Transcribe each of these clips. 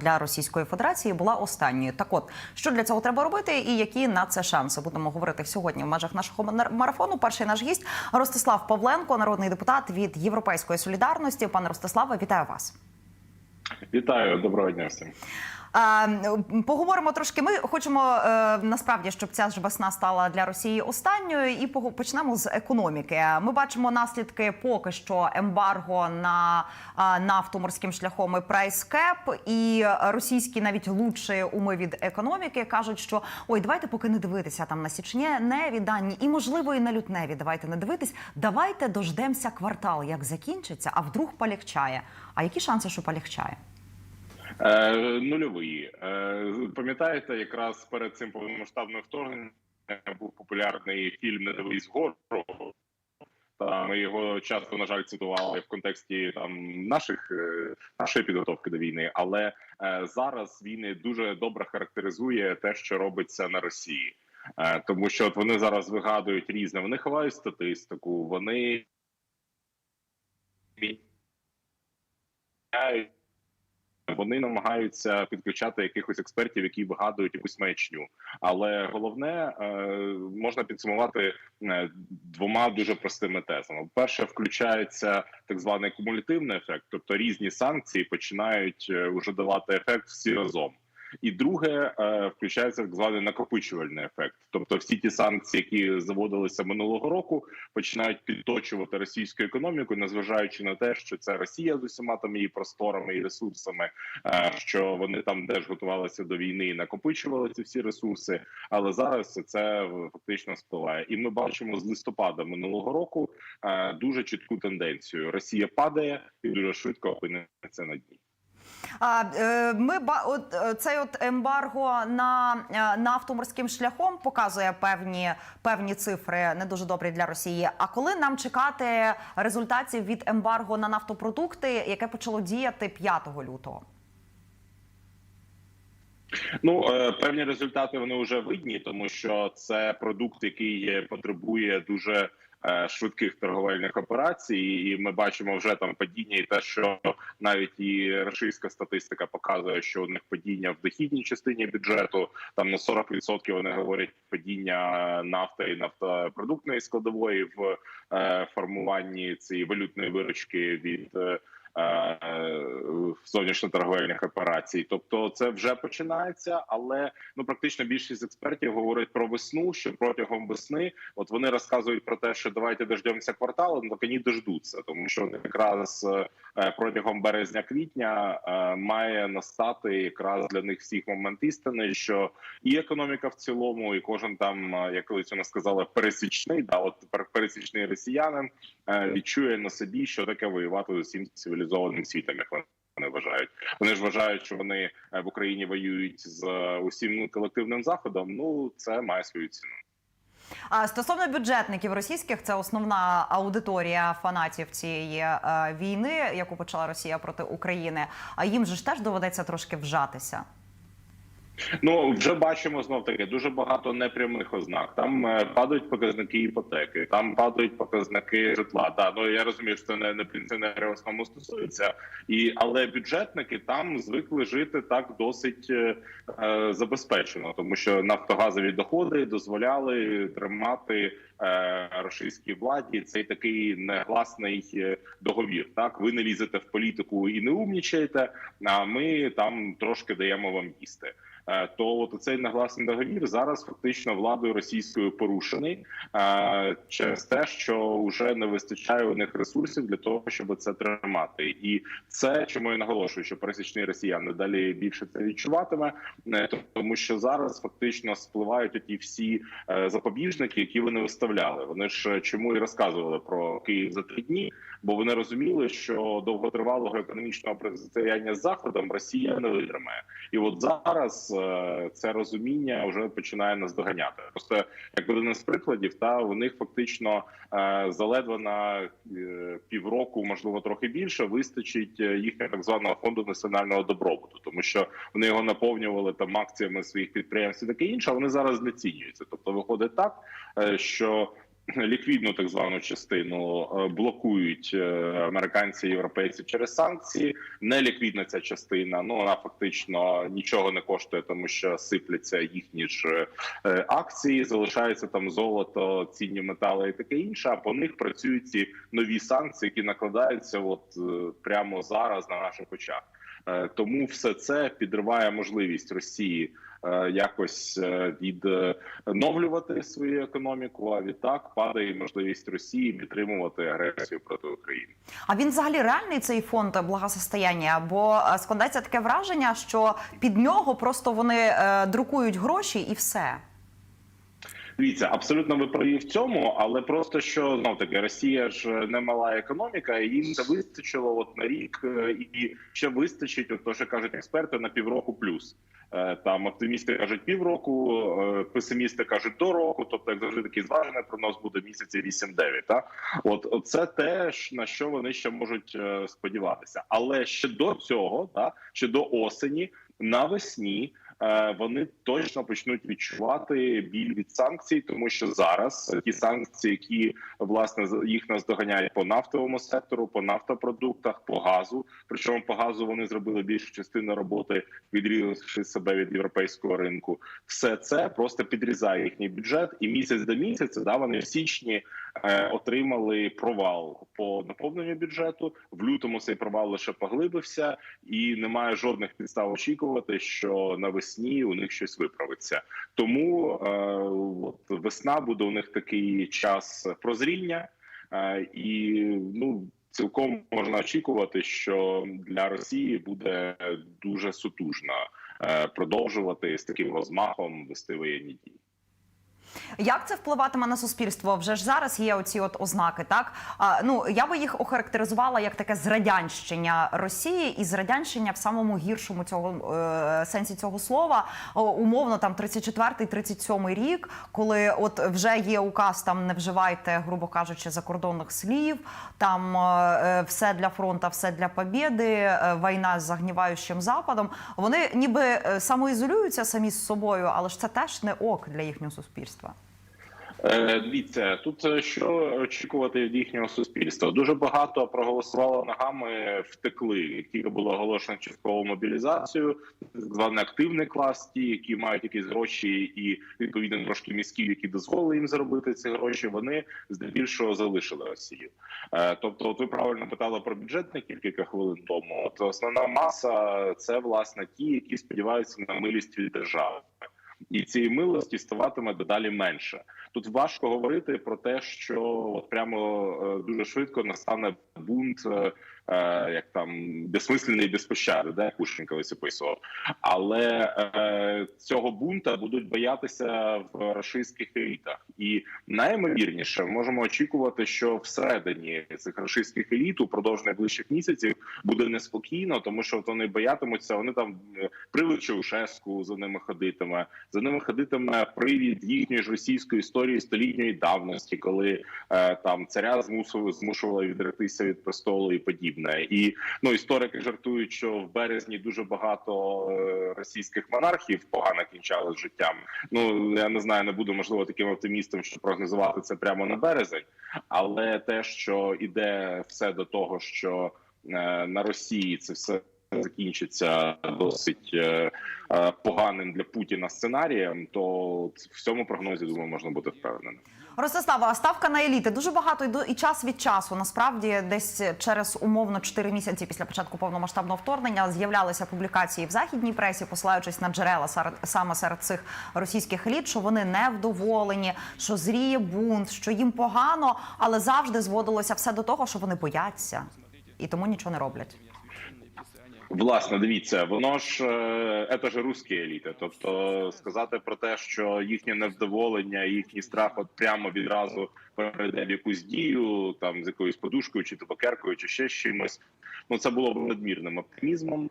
для Російської Федерації була останньою. Так, от що для цього треба робити, і які на це шанси будемо говорити сьогодні в межах нашого мар- марафону. Перший наш гість Ростислав Павленко, народний депутат від Європейської солідарності. Пане Ростиславе, вітаю вас. Вітаю, доброго дня всім. Поговоримо трошки. Ми хочемо е, насправді, щоб ця ж весна стала для Росії останньою, і почнемо з економіки. Ми бачимо наслідки поки що ембарго на нафту морським шляхом і прайскеп, і російські навіть лучші уми від економіки кажуть, що ой, давайте поки не дивитися там на січневі дані, і можливо і на лютневі. Давайте не дивитись. Давайте дождемося квартал, як закінчиться, а вдруг полегчає. А які шанси, що полегчає? Е, нульовий. Е, пам'ятаєте, якраз перед цим повномасштабним вторгненням був популярний фільм Не дивись вгору. Та ми його часто, на жаль, цитували в контексті там наших е, нашої підготовки до війни. Але е, зараз війни дуже добре характеризує те, що робиться на Росії. Е, тому що от вони зараз вигадують різне. Вони ховають статистику, вони міняють вони намагаються підключати якихось експертів, які вигадують якусь маячню. Але головне е, можна підсумувати е, двома дуже простими тезами: перше, включається так званий кумулятивний ефект, тобто різні санкції починають вже уже давати ефект всі разом. І друге, е, включається так званий накопичувальний ефект. Тобто, всі ті санкції, які заводилися минулого року, починають підточувати російську економіку, незважаючи на те, що це Росія з усіма там її просторами і ресурсами, е, що вони там теж готувалися до війни і накопичували ці всі ресурси. Але зараз це фактично спливає. І ми бачимо з листопада минулого року е, дуже чітку тенденцію: Росія падає і дуже швидко опиниться на дні. А е, ми от е, цей от ембарго на е, нафту морським шляхом показує певні певні цифри, не дуже добрі для Росії. А коли нам чекати результатів від ембарго на нафтопродукти, яке почало діяти 5 лютого? Ну певні результати вони вже видні, тому що це продукт, який потребує дуже швидких торговельних операцій, і ми бачимо вже там падіння, і те, що навіть і російська статистика показує, що у них падіння в дохідній частині бюджету там на 40% вони говорять падіння нафти і нафтопродуктної складової в е, формуванні цієї валютної виручки від. Е, зовнішньоторговельних операцій, тобто це вже починається, але ну практично більшість експертів говорять про весну. Що протягом весни, от вони розказують про те, що давайте дождемося кварталу, ну так і дождуться, тому що якраз е, протягом березня-квітня е, має настати якраз для них всіх момент істини, що і економіка в цілому, і кожен там, як колись вона сказала, пересічний, да, от пересічний росіянин відчує на собі, що таке воювати з усім цивілізованим світом, як вони. Вважають. Вони ж вважають, що вони е, в Україні воюють з е, усім колективним заходом. Ну це має свою ціну. А стосовно бюджетників російських, це основна аудиторія фанатів цієї е, війни, яку почала Росія проти України. А їм же ж теж доведеться трошки вжатися. Ну вже бачимо знов таки дуже багато непрямих ознак. Там е, падають показники іпотеки, там падають показники житла. Да, ну я розумію, що це не, не пенсіонери в основному стосується, і але бюджетники там звикли жити так досить е, е, забезпечено, тому що нафтогазові доходи дозволяли тримати е, російській владі цей такий негласний е, договір. Так, ви не лізете в політику і не умнічаєте, а ми там трошки даємо вам їсти. Е, То от цей негласний договір зараз фактично владою російською порушений е, через те, що вже не вистачає у них ресурсів для того, щоб це тримати, і це чому я наголошую, що пересічний росіяни далі більше це відчуватиме, е, тому що зараз фактично спливають оті всі запобіжники, які вони виставляли. Вони ж чому і розказували про Київ за три дні, бо вони розуміли, що довготривалого економічного протистояння з заходом Росія не витримає. І от зараз це розуміння вже починає нас доганяти. Просто як один з прикладів, та у них фактично е, заледве на е, півроку, можливо, трохи більше, вистачить е, їхнього так званого фонду національного добробуту, тому що вони його наповнювали там акціями своїх підприємств і таке інше. а Вони зараз знецінюються. Тобто, виходить так, е, що ліквідну так звану частину е, блокують е, американці і європейці через санкції. Неліквідна ця частина. Ну вона фактично нічого не коштує, тому що сипляться їхні ж е, акції. Залишається там золото, цінні метали і таке інше. А по них працюють ці нові санкції, які накладаються от прямо зараз на наших очах. Е, Тому все це підриває можливість Росії е, якось е, відновлювати свою економіку. А відтак падає можливість Росії підтримувати агресію проти України. А він взагалі реальний цей фонд благосостояння? Бо складається таке враження, що під нього просто вони друкують гроші і все. Дивіться, абсолютно ви праві в цьому, але просто що знов таки Росія ж не мала економіка, і їм це вистачило от на рік, е, і ще вистачить, от то, що кажуть експерти, на півроку плюс. Е, Там оптимісти кажуть півроку, е, песимісти кажуть до року. Тобто, як завжди такий зважений прогноз буде місяці 8-9. Та от це те, на що вони ще можуть е, сподіватися. Але ще до цього, та ще до осені, навесні е, вони точно почнуть відчувати біль від санкцій, тому що зараз ті санкції, які власне їх наздоганяють по нафтовому сектору, по нафтопродуктах, по газу. Причому по газу вони зробили більшу частину роботи, відрізавши себе від європейського ринку. Все це просто підрізає їхній бюджет, і місяць до місяця да вони в січні е, отримали провал по наповненню бюджету. В лютому цей провал лише поглибився, і немає жодних підстав очікувати, що навесні у них щось виправиться. Тому е, от весна буде у них такий час прозріння, е, і ну. Цілком можна очікувати, що для Росії буде дуже сутужно е, продовжувати з таким розмахом вести воєнні дії. Як це впливатиме на суспільство? Вже ж зараз є оці от ознаки, так а, ну я би їх охарактеризувала як таке зрадянщення Росії і зрадянщення в самому гіршому цього е, сенсі цього слова. О, умовно, там 34-37 рік, коли от вже є указ, там не вживайте, грубо кажучи, закордонних слів, там е, все для фронту, все для побєди, е, війна з загніваючим западом. Вони ніби е, самоізолюються самі з собою, але ж це теж не ок для їхнього суспільства. Е, Дивіться, тут е, що очікувати від їхнього суспільства. Дуже багато проголосувало ногами, втекли. Як тільки було оголошено часткову мобілізацію, званий активний клас, ті, які мають якісь гроші, і відповідно трошки мізків, які дозволили їм заробити ці гроші. Вони здебільшого залишили Росію. Е, Тобто, от ви правильно питали про бюджетників кілька хвилин тому. От основна маса це власне ті, які сподіваються на милість від держави. І цієї милості ставатиме дедалі менше. Тут важко говорити про те, що от прямо е, дуже швидко настане бунт, е, як там безсмисленний безпощади, де Пушкін колись описував. Але е, цього бунта будуть боятися в рашистських елітах, і найімовірніше можемо очікувати, що всередині цих рашистських еліт упродовж найближчих місяців буде неспокійно, тому що вони боятимуться. Вони там е, привид Чаушеску за ними ходитиме. За ними ходитиме привід їхньої ж російської історії столітньої давності, коли там царя змусували змушували відректися від престолу і подібне. І ну історики жартують, що в березні дуже багато е, російських монархів погано кінчали життям. Ну я не знаю, не буду можливо таким оптимістом, що прогнозувати це прямо на березень, але те, що іде все до того, що е, на Росії це все закінчиться досить е, е, поганим для Путіна сценарієм, то в цьому прогнозі думаю можна бути впевненим. Ростислава, ставка на еліти дуже багато і час від часу. Насправді, десь через умовно 4 місяці після початку повномасштабного вторгнення з'являлися публікації в західній пресі, посилаючись на джерела серед саме серед цих російських еліт, що вони невдоволені, що зріє бунт, що їм погано, але завжди зводилося все до того, що вони бояться і тому нічого не роблять. Власне, дивіться, воно ж е, це ж русські еліти. Тобто сказати про те, що їхнє невдоволення, їхній страх, от прямо відразу перейде в якусь дію, там з якоюсь подушкою, чи табакеркою, чи ще чимось. Ну це було б надмірним оптимізмом. Е,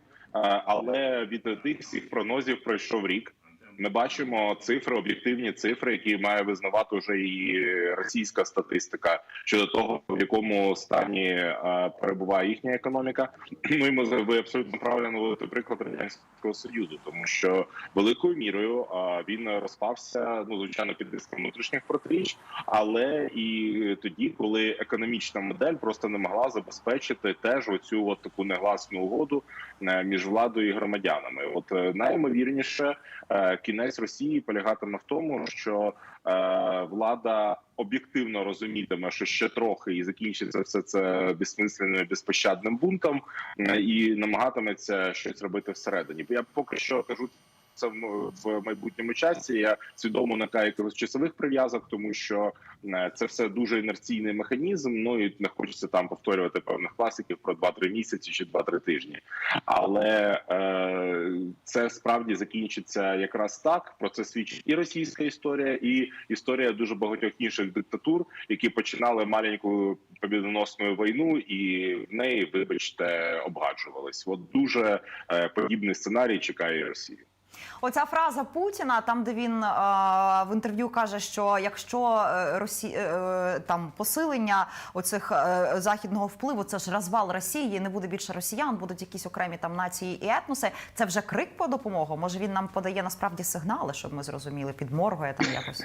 Але від тих всіх прогнозів пройшов рік. Ми бачимо цифри, об'єктивні цифри, які має визнавати вже і російська статистика щодо того, в якому стані перебуває їхня економіка. Ну і ми ви абсолютно правильно наводите приклад радянського союзу, тому що великою мірою він розпався ну звичайно під тиском внутрішніх протиріч, але і тоді, коли економічна модель просто не могла забезпечити теж оцю от таку негласну угоду е, між владою і громадянами. От е, найімовірніше е, кінець Росії полягатиме в тому, що е, влада об'єктивно розумітиме, що ще трохи і закінчиться все це безсмисленним безпощадним бунтом, е, і намагатиметься щось робити всередині. Бо я поки що кажу. Це в майбутньому часі. Я свідомо уникаю якихось часових прив'язок, тому що е, це все дуже інерційний механізм. Ну і не хочеться там повторювати певних класиків про 2-3 місяці чи 2-3 тижні. Але е, це справді закінчиться якраз так. Про це свідчить і російська історія, і історія дуже багатьох інших диктатур, які починали маленьку побідоносну війну, і в неї, вибачте, обгаджувались. От дуже е, подібний сценарій чекає і Росії. Оця фраза Путіна, там де він е, в інтерв'ю каже, що якщо е, Росі... е, там посилення оцих е, західного впливу, це ж розвал Росії, не буде більше росіян, будуть якісь окремі там нації і етноси. Це вже крик по допомогу. Може він нам подає насправді сигнали, щоб ми зрозуміли, підморгує там якось.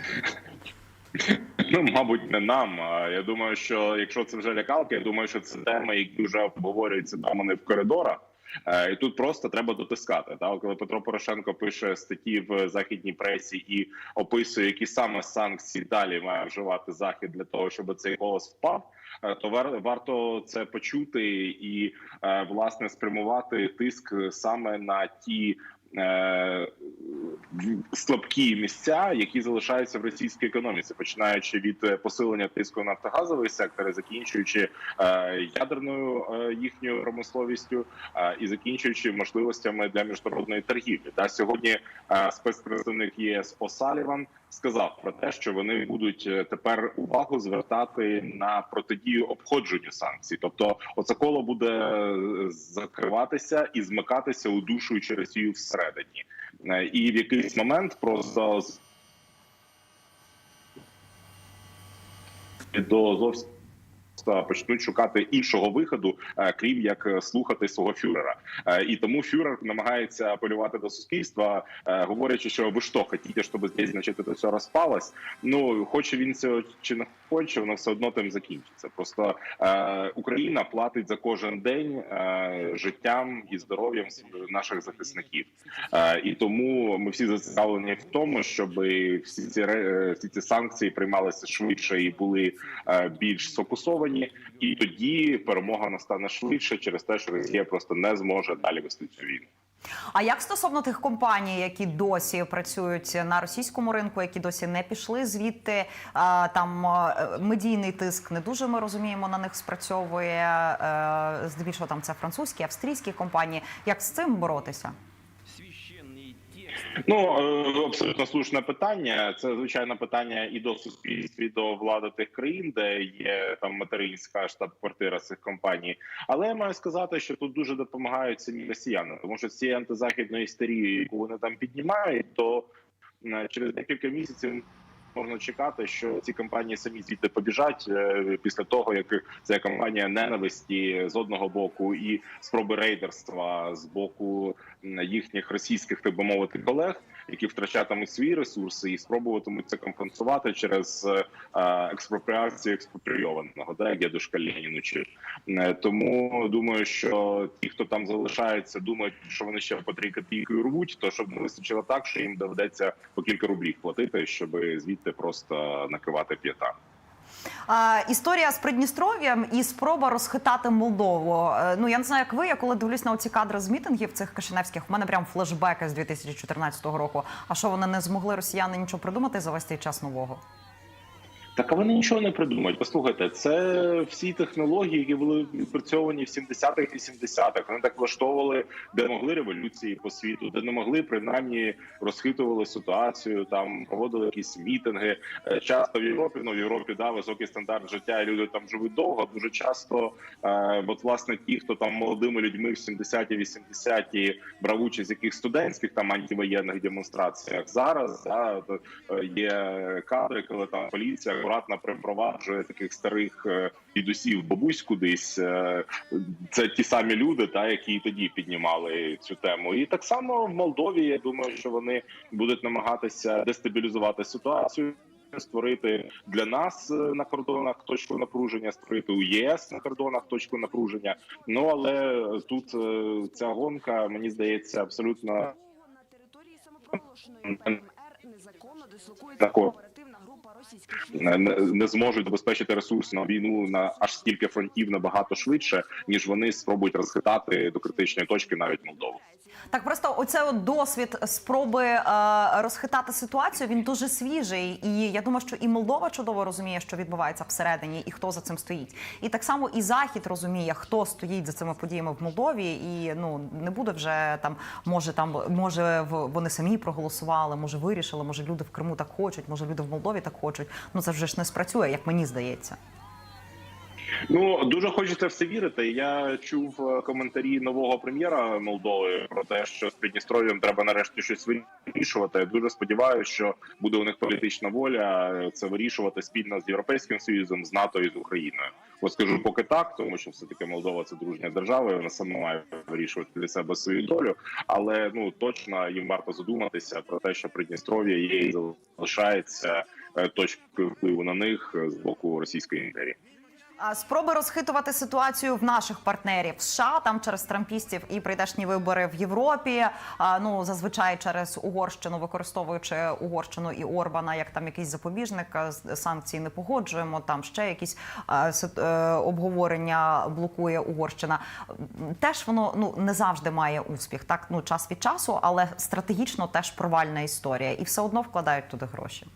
Ну, мабуть, не нам. Я думаю, що якщо це вже лякалки, я думаю, що це теми, які вже обговорюються там вони в коридорах. Е, І тут просто треба дотискати. Та коли Петро Порошенко пише статті в західній пресі і описує, які саме санкції далі має вживати захід для того, щоб цей голос впав. е, То вар- варто це почути і е, власне спрямувати тиск саме на ті. Е, Слабкі місця, які залишаються в російській економіці, починаючи від е, посилення тиску на нафтогазовий сектор, закінчуючи е, ядерною їхньою промисловістю і закінчуючи можливостями для міжнародної торгівлі. Та сьогодні спецпредставник ЄС Осаліван сказав про те, що вони будуть е, тепер увагу звертати на протидію обходженню санкцій. Тобто, оце коло буде е, закриватися і змикатися, удушуючи Росію всередині. Е, І в якийсь момент просто до зовсім почнуть шукати іншого виходу, е, крім як е, слухати свого фюрера. Е, І тому фюрер намагається апелювати до суспільства, говорячи, що ви що, хотіте, щоб здесь, значить, це все розпалось. Ну хоче він цього чи не хоче, воно все одно тим закінчиться. Просто Україна платить за кожен день життям і здоров'ям наших захисників. І тому ми всі зацікавлені в тому, щоб всі ці всі ці санкції приймалися швидше і були більш сфокусовані. І тоді перемога настане швидше через те, що Росія просто не зможе далі вести цю війну. А як стосовно тих компаній, які досі працюють на російському ринку, які досі не пішли звідти, там е, медійний тиск не дуже ми розуміємо на них спрацьовує. е, Здебільшого там це французькі, австрійські компанії. Як з цим боротися? Ну е, абсолютно слушне питання. Це звичайно питання і до суспільства, і до влади тих країн, де є там материнська штаб-квартира цих компаній. Але я маю сказати, що тут дуже допомагають самі росіяни, тому що цієї антизахідної істерії, яку вони там піднімають, то е, через декілька місяців. Можна чекати, що ці компанії самі звідти побіжать е, після того, як ця кампанія ненависті з одного боку і спроби рейдерства з боку їхніх російських, так би мовити, колег, які втрачатимуть свої ресурси і спробуватимуть це компенсувати через е, експропріацію експропрійованого, да, як я Ленін учив. Е, Тому думаю, що ті, хто там залишається, думають, що вони ще по три копійки рвуть, то щоб не вистачило так, що їм доведеться по кілька рублів платити, щоб звідти просто накривати п'ята. Історія з Придністров'ям і спроба розхитати Молдову. Е, Ну я не знаю, як ви. Я коли дивлюсь на оці кадри з мітингів цих кишиневських, у мене прям флешбеки з 2014 року. А що вони не змогли росіяни нічого придумати за весь цей час нового? Так а вони нічого не придумають. Послухайте, це всі технології, які були відпрацьовані в 70-х, 80-х. Вони так влаштовували, де могли революції по світу, де не могли принаймні розхитували ситуацію, там проводили якісь мітинги. Е, Часто в Європі, ну в Європі да високий стандарт життя, і люди там живуть довго. Дуже часто, е, от власне ті, хто там молодими людьми в 70-ті, 80-ті брав участь в яких студентських там антивоєнних демонстраціях. Зараз да, е, є кадри, коли там поліція акуратно припроваджує таких старих е, дідусів, бабусь кудись. Е, Це ті самі люди, та які і тоді піднімали цю тему. І так само в Молдові. Я думаю, що вони будуть намагатися дестабілізувати ситуацію. Створити для нас е, на кордонах точку напруження, створити у ЄС на кордонах точку напруження. Ну але тут ця гонка мені здається абсолютно незаконно дислокується оперативна група російських військ. не, не- не зможуть забезпечити ресурс на війну на аж стільки фронтів набагато швидше, ніж вони спробують розхитати до критичної точки навіть Молдову. Так, просто оце от досвід спроби е, розхитати ситуацію. Він дуже свіжий, і я думаю, що і Молдова чудово розуміє, що відбувається всередині, і хто за цим стоїть. І так само і Захід розуміє, хто стоїть за цими подіями в Молдові. І ну не буде вже там, може там, може вони самі проголосували, може вирішили, може люди в Криму так хочуть, може люди в Молдові так хочуть. Ну це вже ж не спрацює, як мені здається. Ну дуже хочеться в це вірити. Я чув е, коментарі нового прем'єра Молдови про те, що з Придністров'ям треба нарешті щось вирішувати. Я дуже сподіваюся, що буде у них політична воля е, це вирішувати спільно з європейським союзом, з НАТО і з Україною. От скажу поки так, тому що все таки Молдова це дружня держава. і Вона сама має вирішувати для себе свою долю. Але ну точно їм варто задуматися про те, що Придністров'я є і залишається е, точкою впливу на них з боку Російської імперії. Спроби розхитувати ситуацію в наших партнерів США там через трампістів і прийдешні вибори в Європі. Ну зазвичай через Угорщину, використовуючи Угорщину і Орбана як там якийсь запобіжник. Санкції не погоджуємо. Там ще якісь е, обговорення блокує Угорщина. Теж воно ну не завжди має успіх. Так ну час від часу, але стратегічно теж провальна історія, і все одно вкладають туди гроші.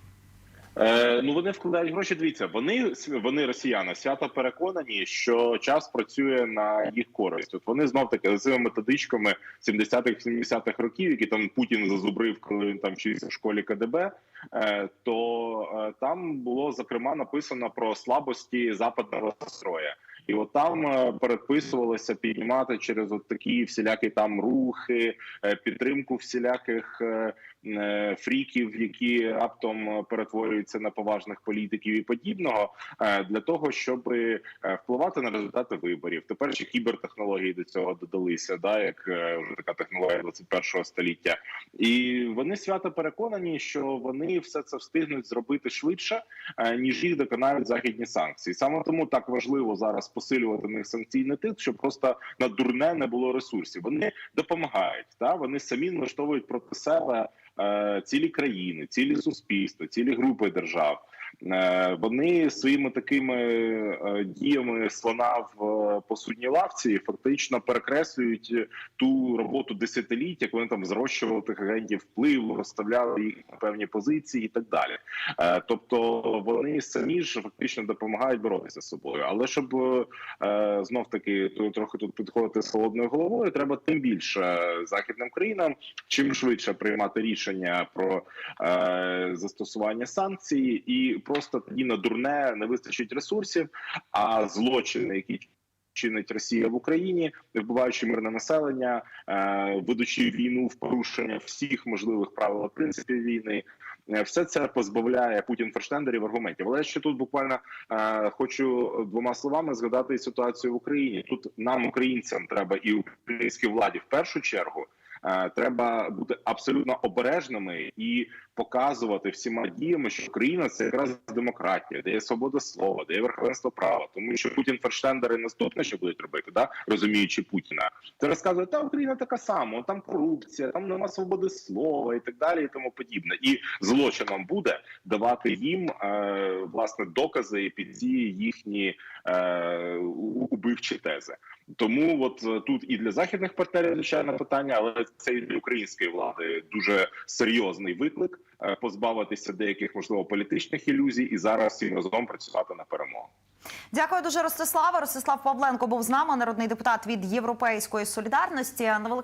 Е, ну вони вкладають гроші. Дивіться, вони вони росіяни свято переконані, що час працює на їх користь. От вони знов таки цими методичками 70-х, 70-х років, які там Путін зазубрив, коли він там вчився в школі КДБ. Е, то е, там було зокрема написано про слабості западного строя. І от там е, передписувалося піднімати через от такі всілякі там рухи, е, підтримку всіляких е, фріків, які раптом е, перетворюються на поважних політиків і подібного, для того, щоб впливати на результати виборів. Тепер ще кібертехнології до цього додалися, да як вже така технологія 21 століття, і вони свято переконані, що вони все це встигнуть зробити швидше, ніж їх доконають західні санкції. Саме тому так важливо зараз посилювати на них санкційний тиск, щоб просто на дурне не було ресурсів. Вони допомагають, та вони самі налаштовують проти себе цілі країни, цілі суспільства, цілі групи держав. Е, Вони своїми такими е, діями слона в е, посудній лавці фактично перекреслюють ту роботу десятиліть, як вони там зрощували тих агентів впливу, розставляли їх на певні позиції і так далі. Е, Тобто вони самі ж фактично допомагають боротися з собою. Але щоб е, знов таки трохи тут підходити з холодною головою, треба тим більше західним країнам чим швидше приймати рішення про е, застосування санкцій, і просто тоді на дурне не вистачить ресурсів, а злочини, які чинить Росія в Україні, вбиваючи мирне населення, е, ведучи війну в порушення всіх можливих правил принципів війни. Е, Все це позбавляє Путін ферштендерів аргументів. Але ще тут буквально е, хочу двома словами згадати ситуацію в Україні. Тут нам, українцям, треба і українській владі в першу чергу. Е, Треба бути абсолютно обережними і показувати всіма діями, що Україна це якраз демократія, де є свобода слова, де є верховенство права. Тому що Путін ферштендери наступне, що будуть робити, да розуміючи Путіна, це розказує, та Україна така сама, там корупція, там нема свободи слова і так далі, і тому подібне. І злочином буде давати їм е, власне докази під ці їхні е, убивчі тези. Тому от е, тут і для західних партнерів звичайно питання, але це і для української влади дуже серйозний виклик позбавитися деяких можливо політичних ілюзій і зараз всім разом працювати на перемогу. Дякую дуже, Ростиславе. Ростислав Павленко був з нами, народний депутат від Європейської солідарності. Невелика